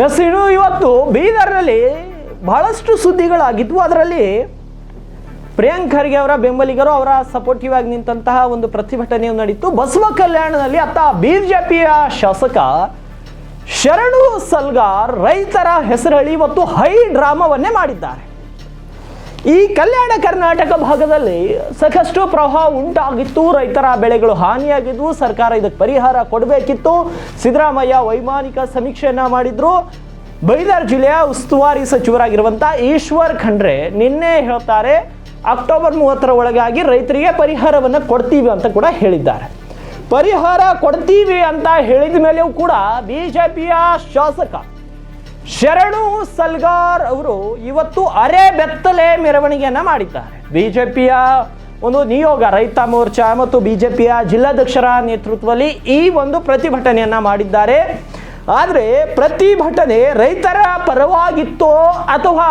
S ಇನ್ನು ಇವತ್ತು ಬೀದರ್ನಲ್ಲಿ ಬಹಳಷ್ಟು ಸುದ್ದಿಗಳಾಗಿದ್ವು ಅದರಲ್ಲಿ ಪ್ರಿಯಾಂಕ್ ಖರ್ಗೆ ಅವರ ಬೆಂಬಲಿಗರು ಅವರ ಸಪೋರ್ಟಿವ್ ಆಗಿ ನಿಂತಹ ಒಂದು ಪ್ರತಿಭಟನೆಯು ನಡೀತು. ಬಸವ ಕಲ್ಯಾಣದಲ್ಲಿ ಅತ್ತ ಬಿಜೆಪಿಯ ಶಾಸಕ ಶರಣು ಸಲ್ಗಾರ್ ರೈತರ ಹೆಸರಳಿ ಮತ್ತು ಹೈ ಡ್ರಾಮಾವನ್ನೇ ಮಾಡಿದ್ದಾರೆ. ಈ ಕಲ್ಯಾಣ ಕರ್ನಾಟಕ ಭಾಗದಲ್ಲಿ ಸಾಕಷ್ಟು ಪ್ರವಾಹ ಉಂಟಾಗಿತ್ತು. ರೈತರ ಬೆಳೆಗಳು ಹಾನಿಯಾಗಿದ್ವು. ಸರ್ಕಾರ ಇದಕ್ಕೆ ಪರಿಹಾರ ಕೊಡಬೇಕಿತ್ತು. ಸಿದ್ದರಾಮಯ್ಯ ವೈಮಾನಿಕ ಸಮೀಕ್ಷೆಯನ್ನ ಮಾಡಿದ್ರು. ಬೈದಾರ್ ಜಿಲ್ಲೆಯ ಉಸ್ತುವಾರಿ ಸಚಿವರಾಗಿರುವಂಥ ಈಶ್ವರ್ ಖಂಡ್ರೆ ನಿನ್ನೆ ಹೇಳ್ತಾರೆ, ಅಕ್ಟೋಬರ್ ಮೂವತ್ತರ ಒಳಗಾಗಿ ರೈತರಿಗೆ ಪರಿಹಾರವನ್ನು ಕೊಡ್ತೀವಿ ಅಂತ ಕೂಡ ಹೇಳಿದ್ದಾರೆ. ಪರಿಹಾರ ಕೊಡ್ತೀವಿ ಅಂತ ಹೇಳಿದ ಮೇಲೆಯೂ ಕೂಡ ಬಿಜೆಪಿಯ ಶಾಸಕ ಶರಣು ಸಲ್ಗಾರ್ ಅವರು ಇವತ್ತು ಅರೆ ಬೆತ್ತಲೆ ಮೆರವಣಿಗೆಯನ್ನು ಮಾಡಿದ್ದಾರೆ. ಬಿಜೆಪಿಯ ಒಂದು ನಿಯೋಗ, ರೈತ ಮೋರ್ಚಾ ಮತ್ತು ಬಿಜೆಪಿಯ ಜಿಲ್ಲಾಧ್ಯಕ್ಷರ ನೇತೃತ್ವದಲ್ಲಿ ಈ ಒಂದು ಪ್ರತಿಭಟನೆಯನ್ನ ಮಾಡಿದ್ದಾರೆ. ಆದರೆ ಪ್ರತಿಭಟನೆ ರೈತರ ಪರವಾಗಿತ್ತೋ ಅಥವಾ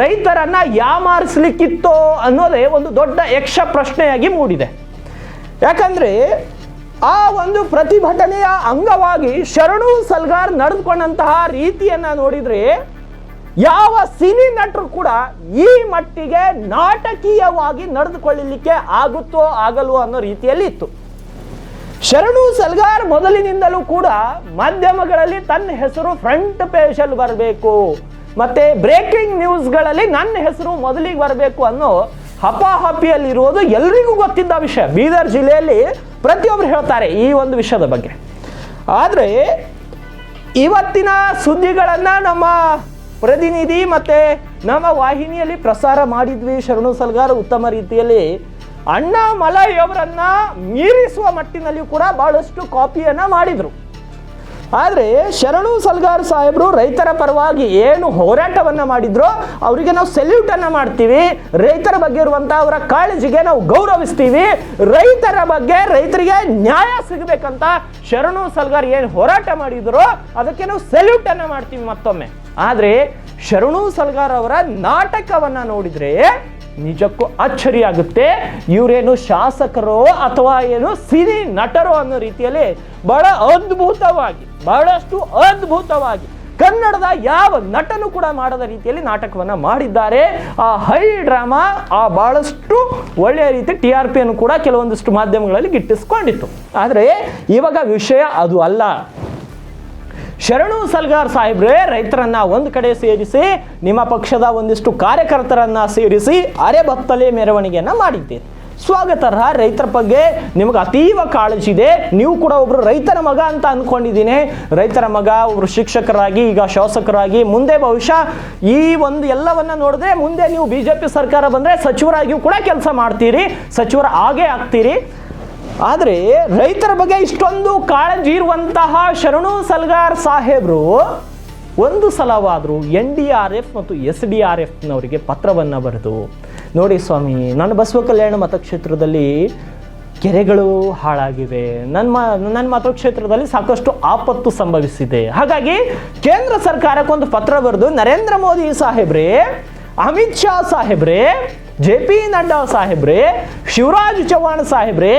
ರೈತರನ್ನ ಯಾಮಾರಿಸ್ಲಿಕ್ಕಿತ್ತೋ ಅನ್ನೋದೇ ಒಂದು ದೊಡ್ಡ ಯಕ್ಷ ಪ್ರಶ್ನೆಯಾಗಿ ಮೂಡಿದೆ. ಯಾಕಂದ್ರೆ ಆ ಒಂದು ಪ್ರತಿಭಟನೆಯ ಅಂಗವಾಗಿ ಶರಣು ಸಲ್ಗಾರ್ ನಡೆದುಕೊಂಡಂತಹ ರೀತಿಯನ್ನ ನೋಡಿದ್ರೆ ಯಾವ ಸಿನಿ ನಟರು ಕೂಡ ಈ ಮಟ್ಟಿಗೆ ನಾಟಕೀಯವಾಗಿ ನಡೆದುಕೊಳ್ಳಲಿಕ್ಕೆ ಆಗುತ್ತೋ ಆಗಲ್ವೋ ಅನ್ನೋ ರೀತಿಯಲ್ಲಿ ಇತ್ತು. ಶರಣು ಸಲ್ಗಾರ್ ಮೊದಲಿನಿಂದಲೂ ಕೂಡ ಮಾಧ್ಯಮಗಳಲ್ಲಿ ತನ್ನ ಹೆಸರು ಫ್ರಂಟ್ ಪೇಜಲ್ಲಿ ಬರಬೇಕು, ಮತ್ತೆ ಬ್ರೇಕಿಂಗ್ ನ್ಯೂಸ್ಗಳಲ್ಲಿ ನನ್ನ ಹೆಸರು ಮೊದಲಿಗೆ ಬರಬೇಕು ಅನ್ನೋ ಹಪಾಹಪಿಯಲ್ಲಿರುವುದು ಎಲ್ರಿಗೂ ಗೊತ್ತಿದ್ದ ವಿಷಯ. ಬೀದರ್ ಜಿಲ್ಲೆಯಲ್ಲಿ ಪ್ರತಿಯೊಬ್ಬರು ಹೇಳ್ತಾರೆ ಈ ಒಂದು ವಿಷಯದ ಬಗ್ಗೆ. ಆದರೆ ಇವತ್ತಿನ ಸುದ್ದಿಗಳನ್ನು ನಮ್ಮ ಪ್ರತಿನಿಧಿ ಮತ್ತು ನಮ್ಮ ವಾಹಿನಿಯಲ್ಲಿ ಪ್ರಸಾರ ಮಾಡಿದ್ವಿ ಶರಣು ಸಲ್ಗಾರ್ ಉತ್ತಮ ರೀತಿಯಲ್ಲಿ. ಅಣ್ಣ ಮಲಯವರನ್ನ ಮೀರಿಸುವ ಮಟ್ಟಿನಲ್ಲಿಯೂ ಕೂಡ ಬಹಳಷ್ಟು ಕಾಪಿಯನ್ನು ಮಾಡಿದರು. ಆದರೆ ಶರಣು ಸಲ್ಗಾರ್ ಸಾಹೇಬರು ರೈತರ ಪರವಾಗಿ ಏನು ಹೋರಾಟವನ್ನು ಮಾಡಿದ್ರೋ ಅವರಿಗೆ ನಾವು ಸೆಲ್ಯೂಟನ್ನು ಮಾಡ್ತೀವಿ. ರೈತರ ಬಗ್ಗೆ ಇರುವಂಥ ಅವರ ಕಾಳಜಿಗೆ ನಾವು ಗೌರವಿಸ್ತೀವಿ. ರೈತರ ಬಗ್ಗೆ ರೈತರಿಗೆ ನ್ಯಾಯ ಸಿಗಬೇಕಂತ ಶರಣು ಸಲ್ಗಾರ್ ಏನು ಹೋರಾಟ ಮಾಡಿದ್ರೋ ಅದಕ್ಕೆ ನಾವು ಸೆಲ್ಯೂಟನ್ನು ಮಾಡ್ತೀವಿ ಮತ್ತೊಮ್ಮೆ. ಆದರೆ ಶರಣು ಸಲ್ಗಾರ್ ಅವರ ನಾಟಕವನ್ನು ನೋಡಿದರೆ ನಿಜಕ್ಕೂ ಅಚ್ಚರಿ ಆಗುತ್ತೆ. ಇವರೇನು ಶಾಸಕರೋ ಅಥವಾ ಏನು ಸಿನಿ ನಟರೋ ಅನ್ನೋ ರೀತಿಯಲ್ಲಿ ಬಹಳ ಅದ್ಭುತವಾಗಿ ಬಹಳಷ್ಟು ಅದ್ಭುತವಾಗಿ ಕನ್ನಡದ ಯಾವ ನಟನು ಕೂಡ ಮಾಡದ ರೀತಿಯಲ್ಲಿ ನಾಟಕವನ್ನ ಮಾಡಿದ್ದಾರೆ. ಆ ಹೈ ಡ್ರಾಮಾ, ಆ ಬಹಳಷ್ಟು ಒಳ್ಳೆಯ ರೀತಿ ಟಿ ಆರ್ ಪಿಯನ್ನು ಕೂಡ ಕೆಲವೊಂದಿಷ್ಟು ಮಾಧ್ಯಮಗಳಲ್ಲಿ ಗಿಟ್ಟಿಸ್ಕೊಂಡಿತ್ತು. ಆದರೆ ಇವಾಗ ವಿಷಯ ಅದು ಅಲ್ಲ. ಶರಣು ಸಲ್ಗಾರ್ ಸಾಹೇಬ್ರೆ, ರೈತರನ್ನ ಒಂದು ಕಡೆ ಸೇರಿಸಿ, ನಿಮ್ಮ ಪಕ್ಷದ ಒಂದಿಷ್ಟು ಕಾರ್ಯಕರ್ತರನ್ನ ಸೇರಿಸಿ ಅರೆಬತ್ತಲೆ ಮೆರವಣಿಗೆಯನ್ನ ಮಾಡಿದ್ದೀರಿ. ಸ್ವಾಗತಾರ್ಹ ರೈತರ ಬಗ್ಗೆ ನಿಮಗೆ ಅತೀವ ಕಾಳಜಿ ಇದೆ ನೀವು ಕೂಡ ಒಬ್ಬರು ರೈತರ ಮಗ ಅಂತ ಅಂದ್ಕೊಂಡಿದ್ದೀನಿ ರೈತರ ಮಗ ಒಬ್ಬರು ಶಿಕ್ಷಕರಾಗಿ, ಈಗ ಶಾಸಕರಾಗಿ, ಮುಂದೆ ಬಹುಶಃ ಈ ಒಂದು ಎಲ್ಲವನ್ನ ನೋಡಿದ್ರೆ ಮುಂದೆ ನೀವು ಬಿಜೆಪಿ ಸರ್ಕಾರ ಬಂದ್ರೆ ಸಚಿವರಾಗಿಯೂ ಕೂಡ ಕೆಲಸ ಮಾಡ್ತೀರಿ, ಸಚಿವರ ಆಗೇ ಆಗ್ತೀರಿ. ಆದರೆ ರೈತರ ಬಗ್ಗೆ ಇಷ್ಟೊಂದು ಕಾಳಜಿ ಇರುವಂತಹ ಶರಣು ಸಲ್ಗಾರ್ ಸಾಹೇಬ್ರು, ಒಂದು ಸಲವಾದರೂ ಎನ್ ಡಿ ಆರ್ ಎಫ್ ಮತ್ತು ಎಸ್ ಡಿ ಆರ್ ಎಫ್ನವರಿಗೆ ಪತ್ರವನ್ನು ಬರೆದು ನೋಡಿ ಸ್ವಾಮಿ, ನನ್ನ ಬಸವ ಕಲ್ಯಾಣ ಮತಕ್ಷೇತ್ರದಲ್ಲಿ ಕೆರೆಗಳು ಹಾಳಾಗಿವೆ. ನನ್ನ ನನ್ನ ಮತಕ್ಷೇತ್ರದಲ್ಲಿ ಸಾಕಷ್ಟು ಆಪತ್ತು ಸಂಭವಿಸಿದೆ. ಹಾಗಾಗಿ ಕೇಂದ್ರ ಸರ್ಕಾರಕ್ಕೊಂದು ಪತ್ರ ಬರೆದು, ನರೇಂದ್ರ ಮೋದಿ ಸಾಹೇಬ್ರೆ, ಅಮಿತ್ ಶಾ ಸಾಹೇಬ್ರೆ, ಜೆ ಪಿ ನಡ್ಡಾ ಸಾಹೇಬ್ರೆ, ಶಿವರಾಜ್ ಚೌಹಾಣ್ ಸಾಹೇಬ್ರೆ,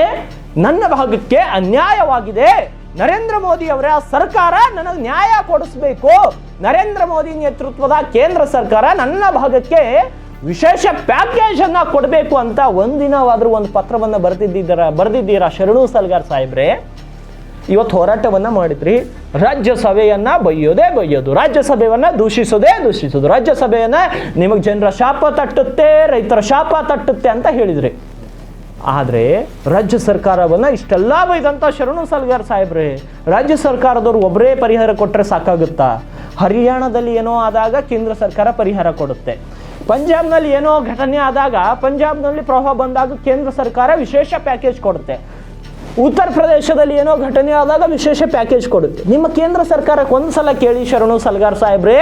ನನ್ನ ಭಾಗಕ್ಕೆ ಅನ್ಯಾಯವಾಗಿದೆ. ನರೇಂದ್ರ ಮೋದಿ ಅವರ ಸರ್ಕಾರ ನನಗೆ ನ್ಯಾಯ ಕೊಡಿಸ್ಬೇಕು. ನರೇಂದ್ರ ಮೋದಿ ನೇತೃತ್ವದ ಕೇಂದ್ರ ಸರ್ಕಾರ ನನ್ನ ಭಾಗಕ್ಕೆ ವಿಶೇಷ ಪ್ಯಾಕೇಜ್ ಅನ್ನ ಕೊಡಬೇಕು ಅಂತ ಒಂದಿನವಾದರೂ ಒಂದು ಪತ್ರವನ್ನು ಬರೆದಿದ್ದೀರ ಬರೆದಿದ್ದೀರಾ ಶರಣು ಸಲ್ಗಾರ್ ಸಾಹೇಬ್ರೆ? ಇವತ್ತು ಹೋರಾಟವನ್ನ ಮಾಡಿದ್ರಿ. ರಾಜ್ಯಸಭೆಯನ್ನ ಬೈಯೋದೇ ಬೈಯೋದು ರಾಜ್ಯಸಭೆಯನ್ನ ದೂಷಿಸೋದೇ ದೂಷಿಸೋದು. ರಾಜ್ಯಸಭೆಯನ್ನ ನಿಮಗೆ ಜನರ ಶಾಪ ತಟ್ಟುತ್ತೆ, ರೈತರ ಶಾಪ ತಟ್ಟುತ್ತೆ ಅಂತ ಹೇಳಿದ್ರಿ. ಆದರೆ ರಾಜ್ಯ ಸರ್ಕಾರವನ್ನ ಇಷ್ಟೆಲ್ಲ ಬೈದಂಥ ಶರಣು ಸಲ್ಗಾರ್ ಸಾಹೇಬ್ರೆ, ರಾಜ್ಯ ಸರ್ಕಾರದವರು ಒಬ್ಬರೇ ಪರಿಹಾರ ಕೊಟ್ಟರೆ ಸಾಕಾಗುತ್ತಾ? ಹರಿಯಾಣದಲ್ಲಿ ಏನೋ ಆದಾಗ ಕೇಂದ್ರ ಸರ್ಕಾರ ಪರಿಹಾರ ಕೊಡುತ್ತೆ. ಪಂಜಾಬ್ನಲ್ಲಿ ಏನೋ ಘಟನೆ ಆದಾಗ ಪಂಜಾಬ್ನಲ್ಲಿ ಪ್ರವಾಹ ಬಂದಾಗ ಕೇಂದ್ರ ಸರ್ಕಾರ ವಿಶೇಷ ಪ್ಯಾಕೇಜ್ ಕೊಡುತ್ತೆ. ಉತ್ತರ ಪ್ರದೇಶದಲ್ಲಿ ಏನೋ ಘಟನೆ ಆದಾಗ ವಿಶೇಷ ಪ್ಯಾಕೇಜ್ ಕೊಡುತ್ತೆ. ನಿಮ್ಮ ಕೇಂದ್ರ ಸರ್ಕಾರಕ್ಕೆ ಒಂದು ಸಲ ಕೇಳಿ ಶರಣು ಸಲ್ಗಾರ್ ಸಾಹೇಬ್ರೆ,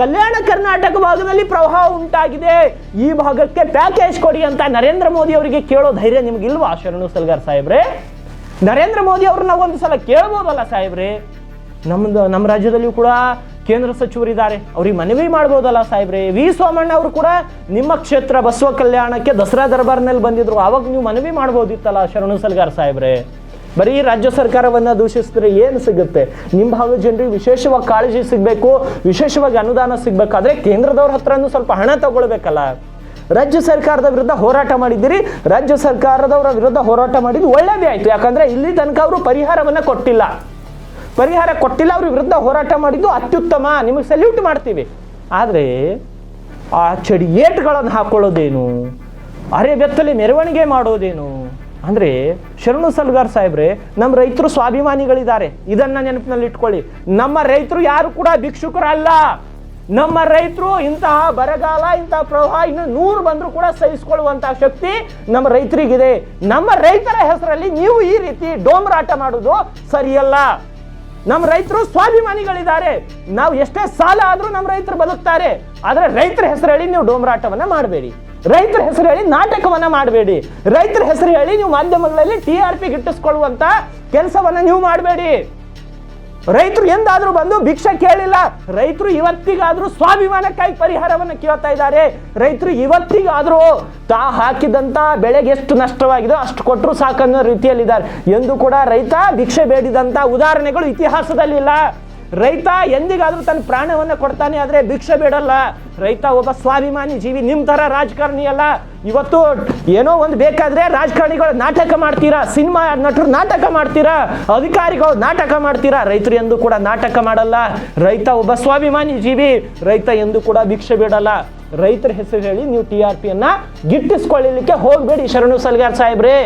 ಕಲ್ಯಾಣ ಕರ್ನಾಟಕ ಭಾಗದಲ್ಲಿ ಪ್ರವಾಹ ಉಂಟಾಗಿದೆ. ಈ ಭಾಗಕ್ಕೆ ಪ್ಯಾಕೇಜ್ ಕೊಡಿ ಅಂತ ನರೇಂದ್ರ ಮೋದಿ ಅವರಿಗೆ ಕೇಳೋ ಧೈರ್ಯ ನಿಮಗಿಲ್ವಾ ಶರಣು ಸಲ್ಗಾರ್ ಸಾಹೇಬ್ರೆ? ನರೇಂದ್ರ ಮೋದಿ ಅವ್ರನ್ನ ಒಂದು ಸಲ ಕೇಳ್ಬೋದಲ್ಲ ಸಾಹೇಬ್ರೆ? ನಮ್ದು, ನಮ್ಮ ರಾಜ್ಯದಲ್ಲಿಯೂ ಕೂಡ ಕೇಂದ್ರ ಸಚಿವರಿದ್ದಾರೆ. ಅವ್ರಿಗೆ ಮನವಿ ಮಾಡ್ಬೋದಲ್ಲ ಸಾಹೇಬ್ರೆ? ವಿ ಸೋಮಣ್ಣ ಅವರು ಕೂಡ ನಿಮ್ಮ ಕ್ಷೇತ್ರ ಬಸವ ಕಲ್ಯಾಣಕ್ಕೆ ದಸರಾ ದರ್ಬಾರ್ನಲ್ಲಿ ಬಂದಿದ್ರು. ಆವಾಗ ನೀವು ಮನವಿ ಮಾಡ್ಬೋದಿತ್ತಲ್ಲ ಶರಣು ಸಲ್ಗಾರ್ ಸಾಹೇಬ್ರೆ? ಬರೀ ರಾಜ್ಯ ಸರ್ಕಾರವನ್ನ ದೂಷಿಸಿದ್ರೆ ಏನು ಸಿಗುತ್ತೆ? ನಿಮ್ಮ ಭಾಗದ ಜನರಿಗೆ ವಿಶೇಷವಾಗಿ ಕಾಳಜಿ ಸಿಗಬೇಕು, ವಿಶೇಷವಾಗಿ ಅನುದಾನ ಸಿಗಬೇಕಾದ್ರೆ ಕೇಂದ್ರದವ್ರ ಹತ್ರನೂ ಸ್ವಲ್ಪ ಹಣ ತಗೊಳ್ಬೇಕಲ್ಲ. ರಾಜ್ಯ ಸರ್ಕಾರದ ವಿರುದ್ಧ ಹೋರಾಟ ಮಾಡಿದ್ದೀರಿ, ರಾಜ್ಯ ಸರ್ಕಾರದವರ ವಿರುದ್ಧ ಹೋರಾಟ ಮಾಡಿದ್ದು ಒಳ್ಳೇದೇ ಆಯ್ತು. ಯಾಕಂದ್ರೆ ಇಲ್ಲಿ ತನಕ ಅವರು ಪರಿಹಾರವನ್ನ ಕೊಟ್ಟಿಲ್ಲ. ಪರಿಹಾರ ಕೊಟ್ಟಿಲ್ಲ, ಅವ್ರ ವಿರುದ್ಧ ಹೋರಾಟ ಮಾಡಿದ್ದು ಅತ್ಯುತ್ತಮ. ನಿಮಗೆ ಸಲ್ಯೂಟ್ ಮಾಡ್ತೀವಿ. ಆದರೆ ಆ ಚಡಿ ಏಟ್ಗಳನ್ನು ಹಾಕೊಳ್ಳೋದೇನು? ಅರೆ ಬೆತ್ತಲೆ ಮೆರವಣಿಗೆ ಮಾಡೋದೇನು? ಅಂದರೆ ಶರಣು ಸಲ್ಗಾರ್ ಸಾಹೇಬ್ರೆ ನಮ್ಮ ರೈತರು ಸ್ವಾಭಿಮಾನಿಗಳಿದ್ದಾರೆ. ಇದನ್ನು ನೆನಪಿನಲ್ಲಿ ಇಟ್ಕೊಳ್ಳಿ. ನಮ್ಮ ರೈತರು ಯಾರು ಕೂಡ ಭಿಕ್ಷುಕರಲ್ಲ. ನಮ್ಮ ರೈತರು ಇಂತಹ ಬರಗಾಲ, ಇಂತಹ ಪ್ರವಾಹ, ಇನ್ನು ನೂರು ಬಂದರೂ ಕೂಡ ಸಹಿಸಿಕೊಳ್ಳುವಂತಹ ಶಕ್ತಿ ನಮ್ಮ ರೈತರಿಗಿದೆ. ನಮ್ಮ ರೈತರ ಹೆಸರಲ್ಲಿ ನೀವು ಈ ರೀತಿ ಡೋಮ್ರಾಟ ಮಾಡೋದು ಸರಿಯಲ್ಲ. ನಮ್ಮ ರೈತರು ಸ್ವಾಭಿಮಾನಿಗಳಿದ್ದಾರೆ. ನಾವು ಎಷ್ಟೇ ಸಾಲ ಆದರೂ ನಮ್ಮ ರೈತರು ಬದುಕ್ತಾರೆ. ಆದರೆ ರೈತರ ಹೆಸರು ಹೇಳಿ ನೀವು ಡೋಮರಾಟವನ್ನು ಮಾಡಬೇಡಿ. ರೈತರ ಹೆಸರು ಹೇಳಿ ನಾಟಕವನ್ನ ಮಾಡಬೇಡಿ. ರೈತರ ಹೆಸರು ಹೇಳಿ ನೀವು ಮಾಧ್ಯಮಗಳಲ್ಲಿ ಟಿ ಆರ್ ಪಿ ಗಿಟ್ಟಿಸ್ಕೊಳ್ಳುವಂಥ ಕೆಲಸವನ್ನ ನೀವು ಮಾಡಬೇಡಿ. ರೈತರು ಎಂದಾದರೂ ಬಂದು ಭಿಕ್ಷೆ ಕೇಳಿಲ್ಲ. ರೈತರು ಇವತ್ತಿಗಾದ್ರೂ ಸ್ವಾಭಿಮಾನಕ್ಕಾಗಿ ಪರಿಹಾರವನ್ನು ಕೇಳ್ತಾ ಇದ್ದಾರೆ. ರೈತರು ಇವತ್ತಿಗಾದರೂ ತಾ ಹಾಕಿದಂತ ಬೆಳೆಗೆ ಎಷ್ಟು ನಷ್ಟವಾಗಿದೆ ಅಷ್ಟು ಕೊಟ್ಟರು ಸಾಕನ್ನೋ ರೀತಿಯಲ್ಲಿದ್ದಾರೆ. ಎಂದು ಕೂಡ ರೈತ ಭಿಕ್ಷೆ ಬೇಡಿದಂತ ಉದಾಹರಣೆಗಳು ಇತಿಹಾಸದಲ್ಲಿಲ್ಲ. ರೈತ ಎಂದಿಗಾದ್ರೂ ತನ್ನ ಪ್ರಾಣವನ್ನ ಕೊಡ್ತಾನೆ ಆದರೆ ಭಿಕ್ಷೆ ಬೇಡಲ್ಲ. ರೈತ ಒಬ್ಬ ಸ್ವಾಭಿಮಾನಿ ಜೀವಿ ನಿಮ್ಮ ಥರ ರಾಜಕಾರಣಿ ಅಲ್ಲ. ಇವತ್ತು ಏನೋ ಒಂದು ಬೇಕಾದ್ರೆ ರಾಜಕಾರಣಿಗಳು ನಾಟಕ ಮಾಡ್ತೀರಾ, ಸಿನಿಮಾ ನಟರು ನಾಟಕ ಮಾಡ್ತೀರಾ, ಅಧಿಕಾರಿಗಳು ನಾಟಕ ಮಾಡ್ತೀರಾ? ರೈತರು ಎಂದು ಕೂಡ ನಾಟಕ ಮಾಡಲ್ಲ. ರೈತ ಒಬ್ಬ ಸ್ವಾಭಿಮಾನಿ ಜೀವಿ, ರೈತ ಎಂದು ಕೂಡ ಭಿಕ್ಷೆ ಬೇಡಲ್ಲ. ರೈತರ ಹೆಸರು ಹೇಳಿ ನೀವು ಟಿ ಆರ್ ಪಿಯನ್ನು ಗಿಟ್ಟಿಸ್ಕೊಳ್ಳಲಿಕ್ಕೆ ಹೋಗಬೇಡಿ ಶರಣು ಸಲ್ಗಾರ್ ಸಾಹೇಬ್ರೆ.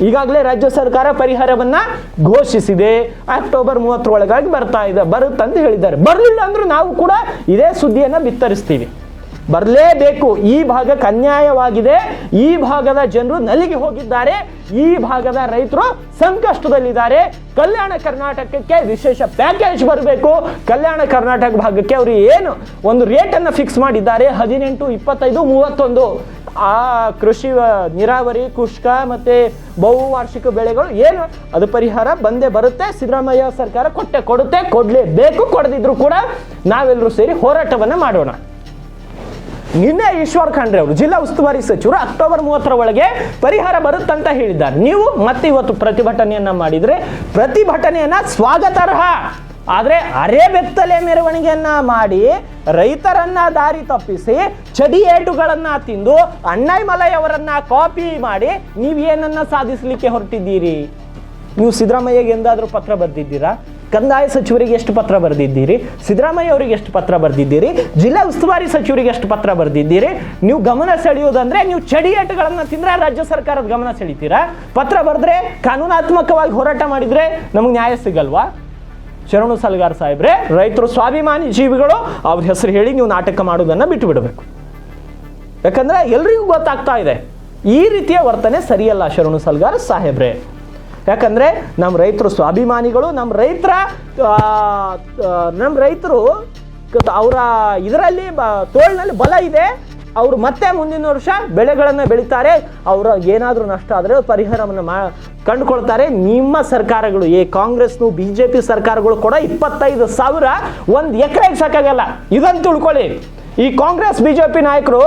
ಈಗಾಗಲೇ ರಾಜ್ಯ ಸರ್ಕಾರ ಪರಿಹಾರವನ್ನ ಘೋಷಿಸಿದೆ. ಅಕ್ಟೋಬರ್ ಮೂವತ್ತರೊಳಗಾಗಿ ಬರ್ತಾ ಇದೆ, ಬರುತ್ತಂತ ಹೇಳಿದ್ದಾರೆ. ಬರಲಿಲ್ಲ ಅಂದ್ರೆ ನಾವು ಕೂಡ ಇದೇ ಸುದ್ದಿಯನ್ನ ಬಿತ್ತರಿಸ್ತೀವಿ. ಬರಲೇಬೇಕು. ಈ ಭಾಗಕ್ಕೆ ಅನ್ಯಾಯವಾಗಿದೆ. ಈ ಭಾಗದ ಜನರು ನಲಿಗೆ ಹೋಗಿದ್ದಾರೆ. ಈ ಭಾಗದ ರೈತರು ಸಂಕಷ್ಟದಲ್ಲಿದ್ದಾರೆ. ಕಲ್ಯಾಣ ಕರ್ನಾಟಕಕ್ಕೆ ವಿಶೇಷ ಪ್ಯಾಕೇಜ್ ಬರಬೇಕು. ಕಲ್ಯಾಣ ಕರ್ನಾಟಕ ಭಾಗಕ್ಕೆ ಅವರು ಏನು ಒಂದು ರೇಟನ್ನು ಫಿಕ್ಸ್ ಮಾಡಿದ್ದಾರೆ. ಹದಿನೆಂಟು, ಇಪ್ಪತ್ತೈದು, ಮೂವತ್ತೊಂದು. ಆ ಕೃಷಿ ನೀರಾವರಿ, ಕುಷ್ಕ ಮತ್ತೆ ಬಹುವಾರ್ಷಿಕ ಬೆಳೆಗಳು ಏನು? ಅದು ಪರಿಹಾರ ಬಂದೇ ಬರುತ್ತೆ. ಸಿದ್ದರಾಮಯ್ಯ ಸರ್ಕಾರ ಕೊಟ್ಟೆ ಕೊಡುತ್ತೆ, ಕೊಡಲೇಬೇಕು, ಕೊಡದಿದ್ರು ಕೂಡ ನಾವೆಲ್ಲರೂ ಸೇರಿ ಹೋರಾಟವನ್ನ ಮಾಡೋಣ. ನಿನ್ನೆ ಈಶ್ವರ್ ಖಂಡ್ರೆ ಅವರು, ಜಿಲ್ಲಾ ಉಸ್ತುವಾರಿ ಸಚಿವರು ಅಕ್ಟೋಬರ್ ಮೂವತ್ತರ ಒಳಗೆ ಪರಿಹಾರ ಬರುತ್ತಂತ ಹೇಳಿದ್ದಾರೆ. ನೀವು ಮತ್ತೆ ಇವತ್ತು ಪ್ರತಿಭಟನೆಯನ್ನ ಮಾಡಿದ್ರೆ ಪ್ರತಿಭಟನೆಯನ್ನ ಸ್ವಾಗತಾರ್ಹ. ಆದ್ರೆ ಅರೆ ಬೆತ್ತಲೆ ಮೆರವಣಿಗೆಯನ್ನ ಮಾಡಿ ರೈತರನ್ನ ದಾರಿ ತಪ್ಪಿಸಿ ಚಡಿ ಏಟುಗಳನ್ನ ತಿಂದು ಅಣ್ಣಾಯ್ ಮಲೈ ಅವರನ್ನ ಕಾಪಿ ಮಾಡಿ ನೀವೇನನ್ನ ಸಾಧಿಸಲಿಕ್ಕೆ ಹೊರಟಿದ್ದೀರಿ? ನೀವು ಸಿದ್ದರಾಮಯ್ಯಗೆ ಎಂದಾದ್ರೂ ಪತ್ರ ಬರೆದಿದ್ದೀರಾ? ಕಂದಾಯ ಸಚಿವರಿಗೆ ಎಷ್ಟು ಪತ್ರ ಬರೆದಿದ್ದೀರಿ? ಸಿದ್ದರಾಮಯ್ಯ ಅವರಿಗೆ ಎಷ್ಟು ಪತ್ರ ಬರೆದಿದ್ದೀರಿ? ಜಿಲ್ಲಾ ಉಸ್ತುವಾರಿ ಸಚಿವರಿಗೆ ಎಷ್ಟು ಪತ್ರ ಬರೆದಿದ್ದೀರಿ? ನೀವು ಗಮನ ಸೆಳೆಯುವುದಂದ್ರೆ ನೀವು ಚಡಿಯೇಟುಗಳನ್ನ ತಿಂದ್ರೆ ರಾಜ್ಯ ಸರ್ಕಾರದ ಗಮನ ಸೆಳಿತೀರಾ? ಪತ್ರ ಬರೆದ್ರೆ ಕಾನೂನಾತ್ಮಕವಾಗಿ ಹೋರಾಟ ಮಾಡಿದ್ರೆ ನಮಗೆ ನ್ಯಾಯ ಸಿಗಲ್ವಾ? ಶರಣು ಸಲ್ಗಾರ್ ಸಾಹೇಬ್ರೆ, ರೈತರು ಸ್ವಾಭಿಮಾನಿ ಜೀವಿಗಳು, ಅವ್ರ ಹೆಸರು ಹೇಳಿ ನೀವು ನಾಟಕ ಮಾಡೋದನ್ನ ಬಿಟ್ಟು ಬಿಡಬೇಕು ಯಾಕಂದ್ರೆ ಎಲ್ರಿಗೂ ಗೊತ್ತಾಗ್ತಾ ಇದೆ, ಈ ರೀತಿಯ ವರ್ತನೆ ಸರಿಯಲ್ಲ ಶರಣು ಸಲ್ಗಾರ್ ಸಾಹೇಬ್ರೆ. ಯಾಕಂದ್ರೆ ನಮ್ಮ ರೈತರು ಸ್ವಾಭಿಮಾನಿಗಳು ನಮ್ಮ ರೈತರ ನಮ್ಮ ರೈತರು ಅವರ ಇದರಲ್ಲಿ ತೋಳಿನಲ್ಲಿ ಬಲ ಇದೆ ಅವರು ಮತ್ತೆ ಮುಂದಿನ ವರ್ಷ ಬೆಳೆಗಳನ್ನು ಬೆಳೀತಾರೆ. ಅವರ ಏನಾದರೂ ನಷ್ಟ ಆದರೆ ಪರಿಹಾರವನ್ನು ಮಾ, ಕಂಡುಕೊಳ್ತಾರೆ. ನಿಮ್ಮ ಸರ್ಕಾರಗಳು, ಏ ಕಾಂಗ್ರೆಸ್ನು ಬಿ ಜೆ ಪಿ ಸರ್ಕಾರಗಳು ಕೂಡ ಇಪ್ಪತ್ತೈದು ಸಾವಿರ ಒಂದು ಎಕರೆಗೆ ಸಾಕಾಗಲ್ಲ. ಇದನ್ನು ತಿಳ್ಕೊಳ್ಳಿ. ಈ ಕಾಂಗ್ರೆಸ್, ಬಿಜೆಪಿ ನಾಯಕರು,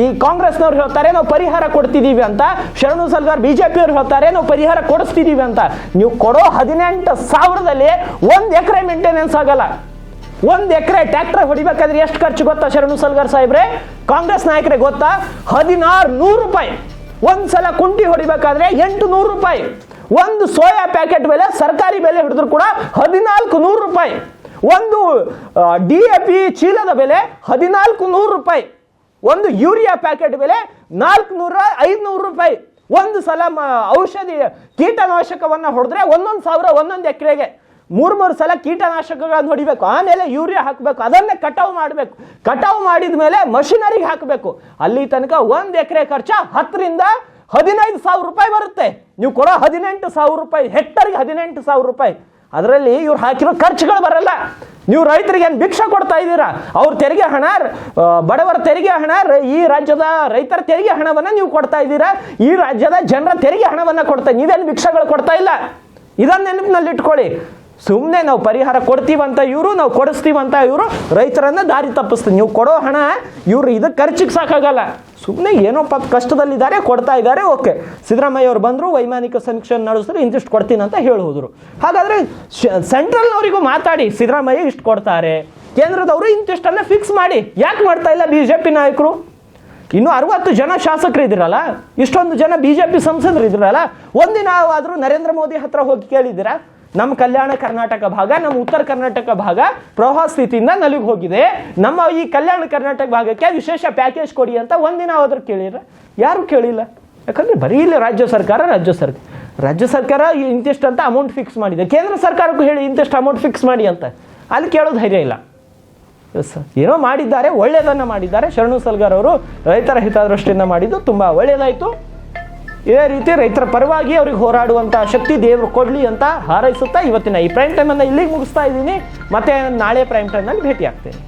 ಈ ಕಾಂಗ್ರೆಸ್ನವ್ರು ಹೇಳ್ತಾರೆ, ನಾವು ಪರಿಹಾರ ಕೊಡ್ತಿದ್ದೀವಿ ಅಂತ. ಶರಣು ಸಲ್ಗಾರ್ ಬಿಜೆಪಿ ಅವ್ರು ಹೇಳ್ತಾರೆ, ನಾವು ಪರಿಹಾರ ಕೊಡಿಸ್ತಿದ್ದೀವಿ ಅಂತ. ನೀವು ಕೊಡೋ ಹದಿನೆಂಟು ಸಾವಿರದಲ್ಲಿ ಒಂದು ಎಕರೆ ಮೇಂಟೆನೆನ್ಸ್ ಆಗಲ್ಲ. ಒಂದು ಎಕರೆ ಟ್ರ್ಯಾಕ್ಟರ್ ಹೊಡಿಬೇಕಾದ್ರೆ ಎಷ್ಟು ಖರ್ಚು ಗೊತ್ತಾ, ಶರಣು ಸಲ್ಗರ್ ಸಾಹೇಬ್ರೆ? ಕಾಂಗ್ರೆಸ್ ನಾಯಕರಿಗೆ ಗೊತ್ತಾ? ಹದಿನಾರು ನೂರು ರೂಪಾಯಿ. ಒಂದ್ಸಲ ಕುಂಟಿ ಹೊಡಿಬೇಕಾದ್ರೆ ಎಂಟು ನೂರು ರೂಪಾಯಿ. ಒಂದು ಸೋಯಾ ಪ್ಯಾಕೆಟ್ ಬೆಲೆ, ಸರ್ಕಾರಿ ಬೆಲೆ ಹಿಡಿದ್ರು ಕೂಡ ಹದಿನಾಲ್ಕು ನೂರು ರೂಪಾಯಿ. ಒಂದು ಡಿ ಎ ಪಿ ಚೀಲದ ಬೆಲೆ ಹದಿನಾಲ್ಕು ನೂರು ರೂಪಾಯಿ. ಒಂದು ಯೂರಿಯಾ ಪ್ಯಾಕೆಟ್ ಬೆಲೆ ನಾಲ್ಕು ನೂರ ಐದುನೂರು ರೂಪಾಯಿ. ಒಂದು ಸಲ ಔಷಧಿ ಕೀಟನಾಶಕವನ್ನು ಹೊಡೆದ್ರೆ ಒಂದೊಂದು ಸಾವಿರ, ಒಂದೊಂದು ಎಕರೆಗೆ. ಮೂರ್ ಮೂರು ಸಲ ಕೀಟನಾಶಕಗಳನ್ನು ಹೊಡಿಬೇಕು, ಆಮೇಲೆ ಯೂರಿಯಾ ಹಾಕಬೇಕು, ಅದನ್ನೇ ಕಟಾವು ಮಾಡಬೇಕು. ಕಟಾವು ಮಾಡಿದ ಮೇಲೆ ಮಷಿನರಿಗೆ ಹಾಕಬೇಕು. ಅಲ್ಲಿ ತನಕ ಒಂದು ಎಕರೆ ಖರ್ಚು ಹತ್ತರಿಂದ ಹದಿನೈದು ಸಾವಿರ ರೂಪಾಯಿ ಬರುತ್ತೆ. ನೀವು ಕೊಡೋ ಹದಿನೆಂಟು ಸಾವಿರ ರೂಪಾಯಿ, ಹೆಕ್ಟರ್ಗೆ ಹದಿನೆಂಟು ಸಾವಿರ ರೂಪಾಯಿ. ಅದರಲ್ಲಿ ಇವ್ರು ಹಾಕಿರೋ ಖರ್ಚುಗಳು ಬರಲ್ಲ. ನೀವು ರೈತರಿಗೆ ಏನು ಭಿಕ್ಷೆ ಕೊಡ್ತಾ ಇದ್ದೀರಾ? ಅವ್ರ ತೆರಿಗೆ ಹಣ ಬಡವರ ತೆರಿಗೆ ಹಣ ಈ ರಾಜ್ಯದ ರೈತರ ತೆರಿಗೆ ಹಣವನ್ನು ನೀವು ಕೊಡ್ತಾ ಇದ್ದೀರಾ? ಈ ರಾಜ್ಯದ ಜನರ ತೆರಿಗೆ ಹಣವನ್ನು ಕೊಡ್ತಾ, ನೀವೇನು ಭಿಕ್ಷೆಗಳು ಕೊಡ್ತಾ ಇಲ್ಲ? ಇದನ್ನ ನೆನಪಿನಲ್ಲಿ ಇಟ್ಕೊಳ್ಳಿ ಸುಮ್ಮನೆ ನಾವು ಪರಿಹಾರ ಕೊಡ್ತೀವಂತ ಇವರು, ನಾವು ಕೊಡಿಸ್ತೀವಂತ ಇವರು, ರೈತರನ್ನ ದಾರಿ ತಪ್ಪಿಸ್ತೀವಿ. ನೀವು ಕೊಡೋ ಹಣ ಇವರು ಇದಕ್ಕೆ ಖರ್ಚಿಗೆ ಸಾಕಾಗಲ್ಲ. ಸುಮ್ಮನೆ ಏನೋ ಪಾಪ ಕಷ್ಟದಲ್ಲಿದ್ದಾರೆ, ಕೊಡ್ತಾ ಇದ್ದಾರೆ, ಓಕೆ. ಸಿದ್ದರಾಮಯ್ಯ ಅವರು ಬಂದರು, ವೈಮಾನಿಕ ಸಮೀಕ್ಷೆ ನಡೆಸಿದ್ರು, ಇಂತಿಷ್ಟು ಕೊಡ್ತೀನಿ ಅಂತ ಹೇಳಿ ಹೋದರು ಹಾಗಾದರೆ ಸೆಂಟ್ರಲ್ನವರಿಗೂ ಮಾತಾಡಿ, ಸಿದ್ದರಾಮಯ್ಯ ಇಷ್ಟು ಕೊಡ್ತಾರೆ. ಕೇಂದ್ರದವರು ಇಂತಿಷ್ಟನ್ನು ಫಿಕ್ಸ್ ಮಾಡಿ. ಯಾಕೆ ಮಾಡ್ತಾ ಇಲ್ಲ ಬಿ ಜೆ ಪಿ ನಾಯಕರು? ಇನ್ನು ಅರವತ್ತು ಜನ ಶಾಸಕರು ಇದ್ದೀರಲ್ಲ ಇಷ್ಟೊಂದು ಜನ ಬಿ ಜೆ ಪಿ ಸಂಸದರು ಇದ್ದೀರಲ್ಲ ಒಂದಿನ ಆದರೂ ನರೇಂದ್ರ ಮೋದಿ ಹತ್ರ ಹೋಗಿ ಕೇಳಿದ್ದೀರಾ? ನಮ್ಮ ಕಲ್ಯಾಣ ಕರ್ನಾಟಕ ಭಾಗ ನಮ್ಮ ಉತ್ತರ ಕರ್ನಾಟಕ ಭಾಗ ಪ್ರವಾಹ ಸ್ಥಿತಿಯಿಂದ ನಲಿಗೆ ಹೋಗಿದೆ. ನಮ್ಮ ಈ ಕಲ್ಯಾಣ ಕರ್ನಾಟಕ ಭಾಗಕ್ಕೆ ವಿಶೇಷ ಪ್ಯಾಕೇಜ್ ಕೊಡಿ ಅಂತ ಒಂದಿನ ಆದರೂ ಕೇಳಿರ ಯಾರು ಕೇಳಿಲ್ಲ. ಯಾಕಂದ್ರೆ ಬರೀ ಇಲ್ಲ ರಾಜ್ಯ ಸರ್ಕಾರ ರಾಜ್ಯ ಸರ್ಕಾರ ರಾಜ್ಯ ಸರ್ಕಾರ ಇಂತಿಷ್ಟು ಅಂತ ಅಮೌಂಟ್ ಫಿಕ್ಸ್ ಮಾಡಿದೆ. ಕೇಂದ್ರ ಸರ್ಕಾರಕ್ಕೂ ಹೇಳಿ ಇಂತಿಷ್ಟು ಅಮೌಂಟ್ ಫಿಕ್ಸ್ ಮಾಡಿ ಅಂತ. ಅಲ್ಲಿ ಕೇಳೋದು ಧೈರ್ಯ ಇಲ್ಲ. ಏನೋ ಮಾಡಿದ್ದಾರೆ ಒಳ್ಳೆಯದನ್ನು ಮಾಡಿದ್ದಾರೆ. ಶರಣು ಸಲ್ಗಾರ್ ಅವರು ರೈತರ ಹಿತದೃಷ್ಟಿಯಿಂದ ಮಾಡಿದ್ದು ತುಂಬ ಒಳ್ಳೆಯದಾಯಿತು ಇದೇ ರೀತಿ ರೈತರ ಪರವಾಗಿ ಅವ್ರಿಗೆ ಹೋರಾಡುವಂಥ ಶಕ್ತಿ ದೇವರು ಕೊಡಲಿ ಅಂತ ಹಾರೈಸುತ್ತಾ ಇವತ್ತಿನ ಈ ಪ್ರೈಮ್ ಟೈಮನ್ನು ಇಲ್ಲಿಗೆ ಮುಗಿಸ್ತಾ ಇದ್ದೀನಿ. ಮತ್ತೆ ನಾಳೆ ಪ್ರೈಮ್ ಟೈಮ್ನಲ್ಲಿ ಭೇಟಿ ಆಗ್ತೇನೆ